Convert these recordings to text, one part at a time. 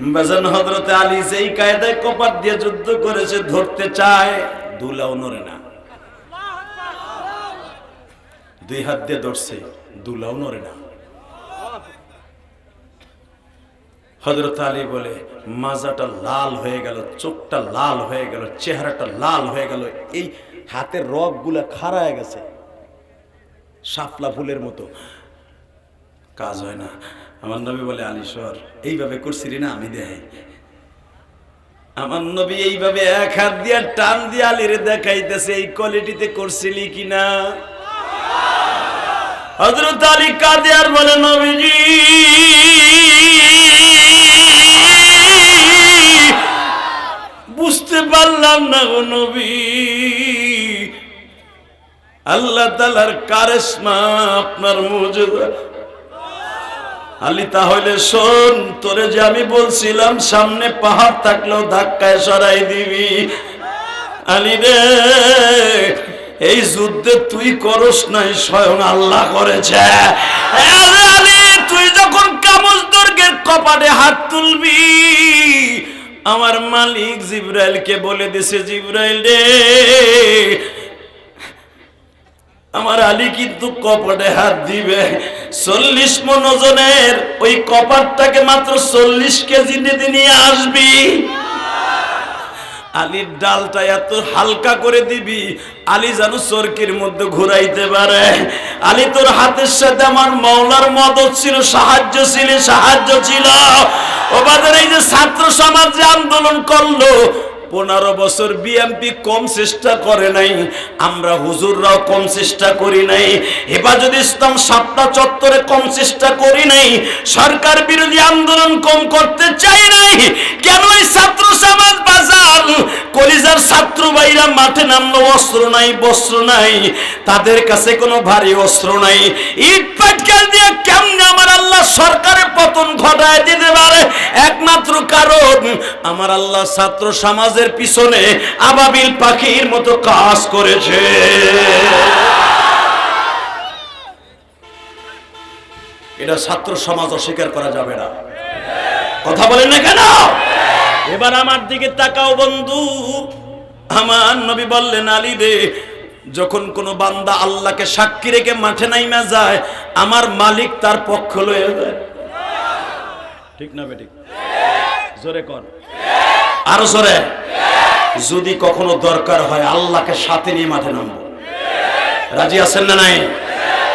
বাজান হজরতে আলী যেই কায়দায় কপার দিয়ে যুদ্ধ করেছে ধরতে চায়, দুলাও নড়ে না। দুই হাত দিয়ে ধরছে দুলাও নড়ে না। হজরত আলী বলে, মাজাটা লাল হয়ে গেল, চোখটা লাল হয়ে গেল, চেহারাটা লাল হয়ে গেল, এই হাতের রগগুলা খাড়ায় গেছে। শাপলা ফুলের মতো। কাজ হয় না। আমার নবী বলে আলিশ্বর এইভাবে করছিলি না আমি দেখাই। আমার নবী এইভাবে এক হাত দিয়ে টান দিয়ে আলির দেখাইতেছে, এই কোয়ালিটিতে করছিলি কিনা হজরত আলী কাঁদে আর বলে, নবীজি, বুঝতে পারলাম না গো নবী। আল্লাহ তালার কারেসমা আপনার মজুদা আলী, তাহলে শোন, তোরে যে আমি বলছিলাম, সামনে পাহাড় থাকলেও ধাক্কায় সরাই দিবি। আলী রে, এই যুদ্ধে তুই করস নাই, স্বয়ং আল্লাহ করেছে। তুই যখন কামজ দুর্গের কপাটে হাত তুলবি, আমার মালিক জিব্রাইলকে বলে দিছে, জিব্রাইল রে আমার আলী কিন্তু কপাটে হাত দিবে। চল্লিশ মন ওজনের ওই কপাটটাকে মাত্র চল্লিশ কেজি নিতে নিয়ে আসবি। আলীর ডালটা এত হালকা করে দিবি, আলী যেন চরকির মধ্যে ঘুরাইতে পারে। আলী তোর হাতের সাথে আমার মৌলার মদত ছিল, সাহায্য ছিল সাহায্য ছিল। ও বাজার এই যে ছাত্র সমাজ যে আন্দোলন করল পনেরো বছর বিএমপি কম চেষ্টা করে নাই, আমরা হুজুররাও কম চেষ্টা করি নাই। হেফাজত ইসলাম সাতটা চত্বরে কম চেষ্টা করি নাই, সরকার বিরোধী আন্দোলন কম করতে চাই নাই, কেন ছাত্র সমাজ বাজার? কলিজার ছাত্র ভাইরা মাঠে নামলো, অস্ত্র নাই, বস্ত্র নাই, তাদের কাছে কোনো ভারী অস্ত্র নাই। ইট পাটকেল দিয়ে কেমনে আমার আল্লাহ সরকারের পতন ঘটায় দিতে পারে? একমাত্র কারণ, আমার আল্লাহ ছাত্র সমাজের পিছনে আবাবিল পাখির মতো কাজ করেছে। এটা ছাত্র সমাজ অস্বীকার করা যাবে না। কথা বলেন না কেন? এবার আমার দিকে তাকাও বন্ধু। আমার নবী বললেন, আলী রে, যখন কোনো বান্দা আল্লাহকে সাক্ষী রেখে মাঠে নাইমা যায়, আমার মালিক তার পক্ষ লয়ে যায়। ঠিক না বেঠিক জোরে কর আরও জোরে। যদি কখনো দরকার হয়, আল্লাহকে সাথে নিয়ে মাঠে নামবো। রাজি আছেন না নাই?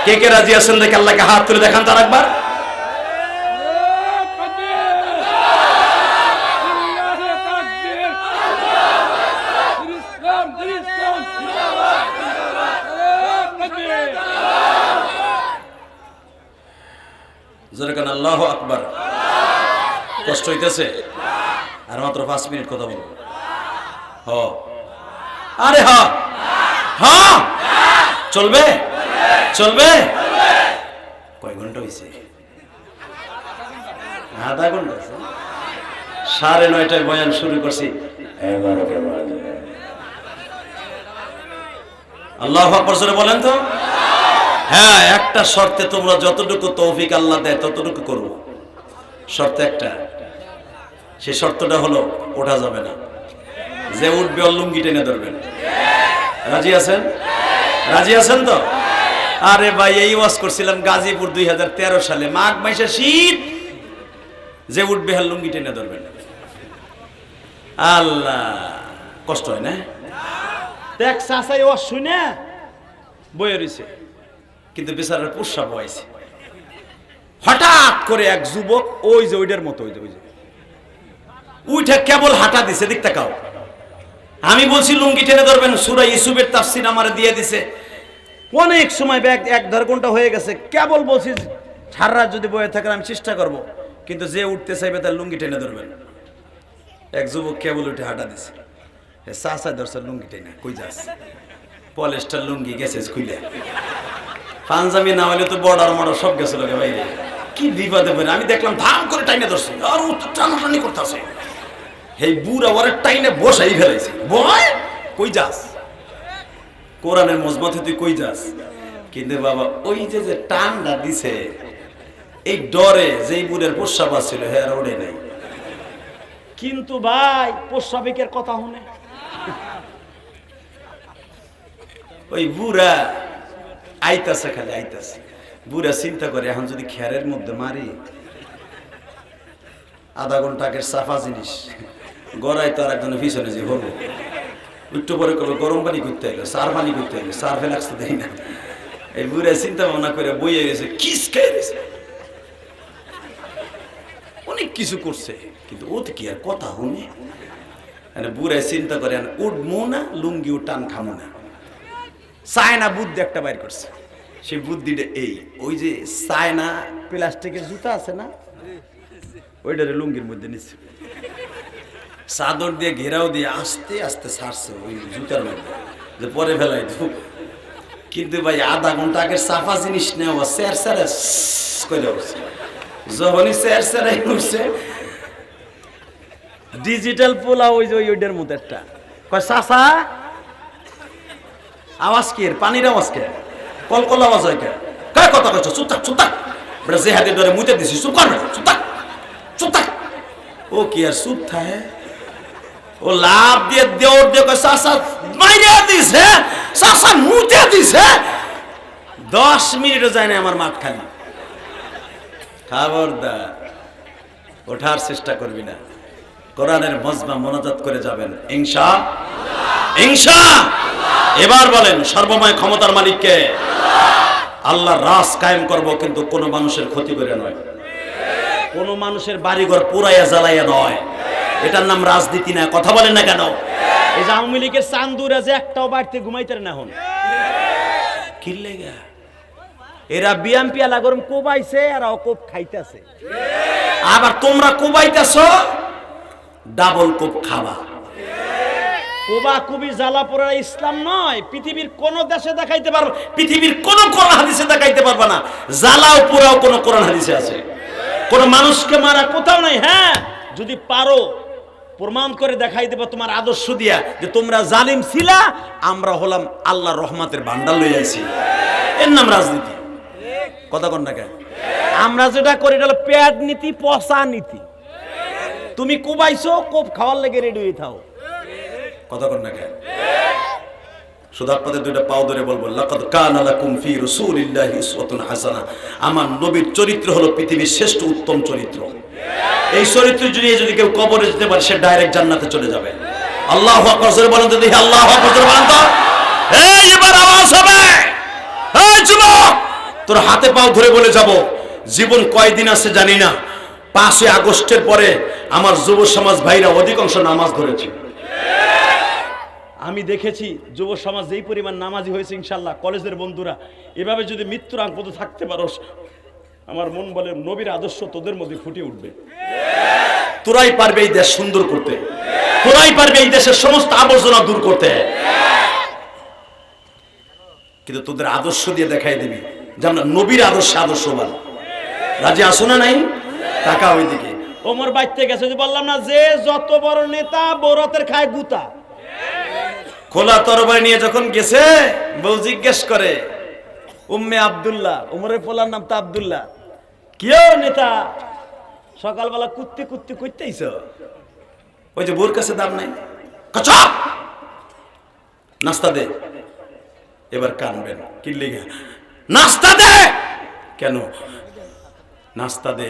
কে কে রাজি আছেন দেখে আল্লাহকে হাত তুলে দেখান তার একবার। আল্লাহ আকবার। কষ্ট হইতেছে? আর মাত্র পাঁচ মিনিট কথা বলব। হ। আরে হ। চলবে? চলবে? কয় ঘণ্টা হয়েছে আধা ঘণ্টা সাড়ে নয়টায় বয়ান শুরু করছি। আল্লাহ আকবর বলেন তো। হ্যাঁ একটা শর্তে তোমরা যতটুকু তৌফিক আল্লাহ দেয় ততটুকু করব। শর্ত একটা। সেই শর্তটা হলো ওঠা যাবে না। যে উঠবে লুঙ্গি টেনে ধরবেন রাজি আছেন? রাজি আছেন তো? আরে ভাই এই ওয়াজ করছিলাম গাজীপুর দুই হাজার তেরো সালে। মাঘ মাসে শীত। যে উঠবে হার লুঙ্গি টেনে ধরবেন আল্লাহ কষ্ট হয় না? দেখ চাষাই ওয়াজ শুনে বয়ে রয়েছে কিন্তু বেচারার পুষা বয়েছে হঠাৎ করে এক যুবক ওই যে ওইটার মতো ওই যে ওই যে। উইঠা কেবল হাঁটা দিছে দিক তাকাও আমি বলছি, লুঙ্গি টেনে ধরবেন, সুরা ইসুবের তাফসির আমার দিয়ে দিছে। অনেক সময় ব্যাগ এক দেড় ঘণ্টা হয়ে গেছে, কেবল বলছি সারা যদি বয়ে থাকেন আমি চেষ্টা করব। কিন্তু যে উঠতে চাইবে, তার লুঙ্গি টেনে ধরবেন। এক যুবক কেবল উঠে হাঁটা দিছে। চাষা ধরছে, লুঙ্গি টেনে, কই যাস? পলেস্টার লুঙ্গি গেছে খুলে পাঞ্জাবি না হলে তো বর্ডার মর্ডার সব গেছিল রে বাইরে। কি বিপদে পড়ে, আমি দেখলাম ধাম করে টাইনে ধরছে। আর টানাটানি করতেছে। এই বুড়া ওরে টাইনে বসাই ফেলাইছে। বয় কই যাস? কোরআনের মজমাতে তুই কই যাস? কিন্তু বাবা ওই যে যে টানটা দিছে এই ডরে যেই বুড়ের প্রস্রাব ছিল হ্যাঁ ওড়ে নাই। কিন্তু ভাই প্রস্রাবিকের কথা শুনে। ওই বুড়া আইতাছে খালি আইতাছে। বুড়া চিন্তা করে এখন যদি খেরের মধ্যে মারি আধা ঘণ্টা আগের সাফা জিনিস। গড়াই তো আর একজনের যে হব একটু পরে করব গরম পানি করতে এলো, সার পানি করতে এলো, সার ফেলাক্স তো দেয় না। এই বুড়া চিন্তা ভাবনা করে বইয়ে গেছে, কিস খেয়ে গেছে অনেক কিছু করছে, কিন্তু ও তো কি আর কথা শুনে মানে বুড়ায় চিন্তা করে উঠবো না লুঙ্গিও টান খামো না। চায়না বুদ্ধি একটা বাইর করছে। সেই বুদ্ধিটা এই, ওই যে চায়না প্লাস্টিকের জুতা আছে না, ওইটারে লুঙ্গির মধ্যে নিচ্ছে। চাদর দিয়ে ঘেরাও দিয়ে আস্তে আস্তে ছাড়ছে ওই জুতার মধ্যে। যে পরে ফেলাই কিন্তু ভাই, আধা ঘণ্টা আগে সাফা জিনিস নেওয়া, স্যার স্যারে করে উঠছে যখনই স্যার স্যারাই উঠছে ডিজিটাল পোলা ওই যে ওই ওইটার মধ্যে একটা। কয় সাসা আওয়াজ কি পানির আওয়াজ কে? কল আওয়াজ হয় কে? কার কথা কইছ? চুপ থাক চুপ থাক। যে হাতে ধরে মুতে দিছি, চুপ কর চুপ থাক। ও কি আর চুপ থাকে? ও লাভ দিয়ে দেওর দিয়ে কয় সাসা মাইরে দিছে সাসা মুতে দিছে। দশ মিনিটও যায় না আমার মাঠ খালি খবরদার, ওঠার চেষ্টা করবি না। কোরআনের মজমা মনোজাত করে যাবেন। ইনশা ইনশা। এবার বলেন, সর্বময় ক্ষমতার মালিককে আল্লাহর রাস কায়েম করব, কিন্তু কোনো মানুষের ক্ষতি করে নয়। কোনো মানুষের বাড়িঘর পুরাইয়া জ্বালাইয়া নয়। এটার নাম রাজনীতি না কথা বলেন না কেন? এই যে আওয়ামী লীগের চান্দুরা যে একটাও বাড়িতে ঘুমাইতে না এখন। কি লেগা? এরা বিএমপি আলা গরম কোবাইছে আর কোপ খাইতেছে। আবার তোমরা কোবাইতেছ ডাবল কোপ খাবা। কোবা কুবি জ্বালা পোড়া ইসলাম নয় পৃথিবীর কোন দেশে দেখাইতে পারব পৃথিবীর কোন কোরআন হাদিসে দেখাইতে পারবে না। জ্বালাও পোড়াও কোন কোরআন হাদিসে আছে। কোন মানুষকে মারা কোথাও নাই হ্যাঁ? যদি পারো প্রমাণ করে দেখাই দেবো তোমার আদর্শ দিয়া যে তোমরা জালিম ছিলা, আমরা হলাম আল্লাহ রহমাতের ভান্ডার লই আইছি। এর নাম রাজনীতি। কথা কন না আমরা যেটা করি এটা হলো প্যাড নীতি, পচা নীতি। তুমি কুবাইছো, কোপ খাওয়ার লেগে রেডি হয়ে থাও। কথা কন না শুধু দুইটা পাও ধরে বলব, লাকাদ কানা লাকুম ফি উসওয়াতুন হাসানা। আমার নবীর চরিত্র হলো পৃথিবীর শ্রেষ্ঠ উত্তম চরিত্র। এই চরিত্র যদি যদি কেউ কবরে যেতে পারে, সে ডাইরেক্ট জান্নাতে চলে যাবে। আল্লাহু আকবার বলেন তো দেখি, আল্লাহু আকবার বলেন তো। এই এবার আওয়াজ হবে। এই যুবক, তোর হাতে পাও ধরে বলে যাব, জীবন কয়দিন আছে জানি না। পাঁচই আগস্টের পরে আমার যুব সমাজ ভাইরা অধিকাংশ নামাজ ধরেছে। আমি দেখেছি যুব সমাজ যেই পরিমাণ নামাজি হয়েছে ইনশাল্লাহ, কলেজের বন্ধুরা। এভাবে যদি মৃত্যুর আগ থাকতে পারোস আমার মন বলে নবীর আদর্শ তোদের মধ্যে ফুটে উঠবে। তোরাই পারবে এই দেশ সুন্দর করতে। তোরাই পারবে এই দেশের সমস্ত আবর্জনা দূর করতে। কিন্তু তোদের আদর্শ দিয়ে দেখাই দিবি যে আমরা নবীর আদর্শে আদর্শবান। রাজি আসো না নাই? টাকা ওইদিকে ওমর বাইতে গেছে যে বললাম না যে যত বড় নেতা বরতের খায় গুতা। খোলা তরবারি নিয়ে যখন গেছে বউ জিজ্ঞেস করে উম্মে আবদুল্লাহ উমরের পোলার নাম তো আব্দুল্লাহ। কেউ নেতা? সকালবেলা কুত্তি কুত্তি করতেইছ ওই যে বোর কাছে দাম নাই। নাস্তা দে। এবার কানবেন, কি লেগে? নাস্তা দে! কেন? নাস্তা দে।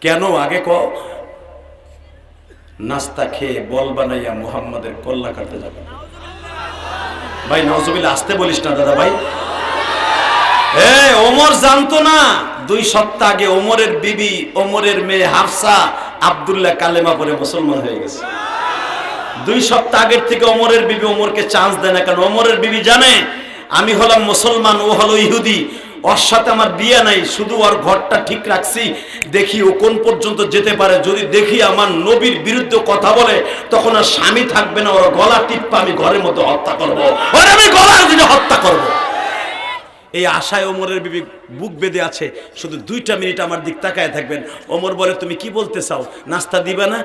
কেন? আগে ক। নাস্তা খেয়ে বল বানাইয়া মুহাম্মাদের কল্লা কাটতে যাবে। ভাই নজবিল আসতে বলিস না দাদা ভাই। এ ওমর জানতো না? দুই সপ্তাহ আগে ওমরের বিবি, ওমরের মেয়ে হাফসা আব্দুল্লাহ কালেমা পরে মুসলমান হয়ে গেছে। দুই সপ্তাহ আগের থেকে ওমরের বিবি ওমরকে চান্স দেয় না, কারণ ওমরের বিবি জানে, আমি হলাম মুসলমান, ও হলো ইহুদি, ওর সাথে আমার বিয়ে নাই, শুধু ওর ঘরটা ঠিক রাখছি, দেখি ও কোন পর্যন্ত যেতে পারে। যদি দেখি আমার নবীর বিরুদ্ধে কথা বলে, তখন আর স্বামী থাকবে না, ওর গলা টিপ্পা আমি ঘরের মধ্যে হত্যা করব। ওর আমি গলার দিনে হত্যা করব। এই আশায় ওমরের বিবি বুক বেঁধে আছে। শুধু দুইটা মিনিট আমার দিক তাকায় থাকবেন। ওমর বলে, তুমি কি বলতে চাও? নাস্তা দিবে না?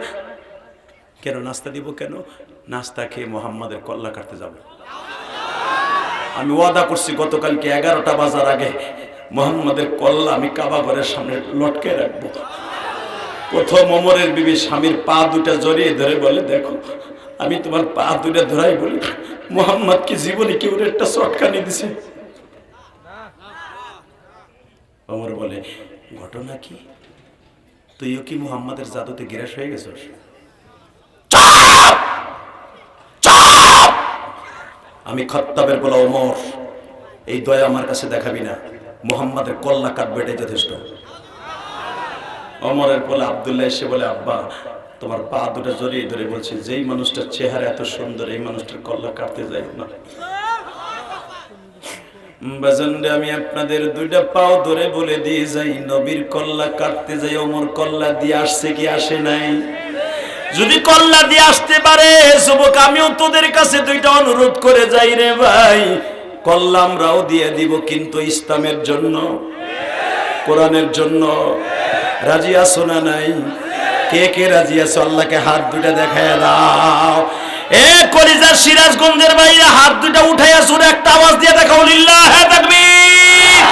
কেন নাস্তা দিব কেন? নাস্তা খেয়ে মোহাম্মদের কল্লা কাটতে যাব। আমি ওয়াদা করছি গতকালকে এগারোটা বাজার আগে মোহাম্মদের কল্লা আমি কাবা ঘরের সামনে লটকে রাখব। প্রথম অমরের বিবি স্বামীর পা দুটা জড়িয়ে ধরে বলে, দেখো, আমি তোমার পা দুটা ধরাই বলি, মোহাম্মদ কি জীবনে কেউ একটা চটকানি দিছে? অমর বলে, ঘটনা কি? তুইও কি মুহাম্মাদের জাদুতে গিরাস হয়ে গেছিস! আমি খত্তাবের বলা ওমর, এই দয়া আমার কাছে দেখাবি না। মুহাম্মাদের কল্লা কাটবে এটাই যথেষ্ট। অমরের বলে, আবদুল্লাহ এসে বলে, আব্বা, তোমার পা দুটো জড়িয়ে ধরে বলছে, যেই মানুষটার চেহারা এত সুন্দর, এই মানুষটার কল্লা কাটতে যাই না। আমি আপনাদের দুইটা পাও ধরে বলে দিয়ে যাই, নবীর কল্লা কাটতে যাই, ওমর কল্লা দিয়ে আসছে কি আসে নাই? যদি কল্লা দিয়ে আসতে পারে, যুবক, আমিও তোদের কাছে দুইটা অনুরোধ করে যাই রে ভাই। কল্লা আমরাও দিয়ে দিব কিন্তু ইসলামের জন্য, কোরআনের জন্য। রাজি আছো না নাই? কে কে রাজি আছো? আল্লাহকে হাত দুটা দেখায় দাও। এ কলিজার সিরাজগঞ্জের বাইরে হাত দুটা উঠাইয়া সুরে একটা আওয়াজ দিয়ে দেখাও লিল্লাহ তাকবীর।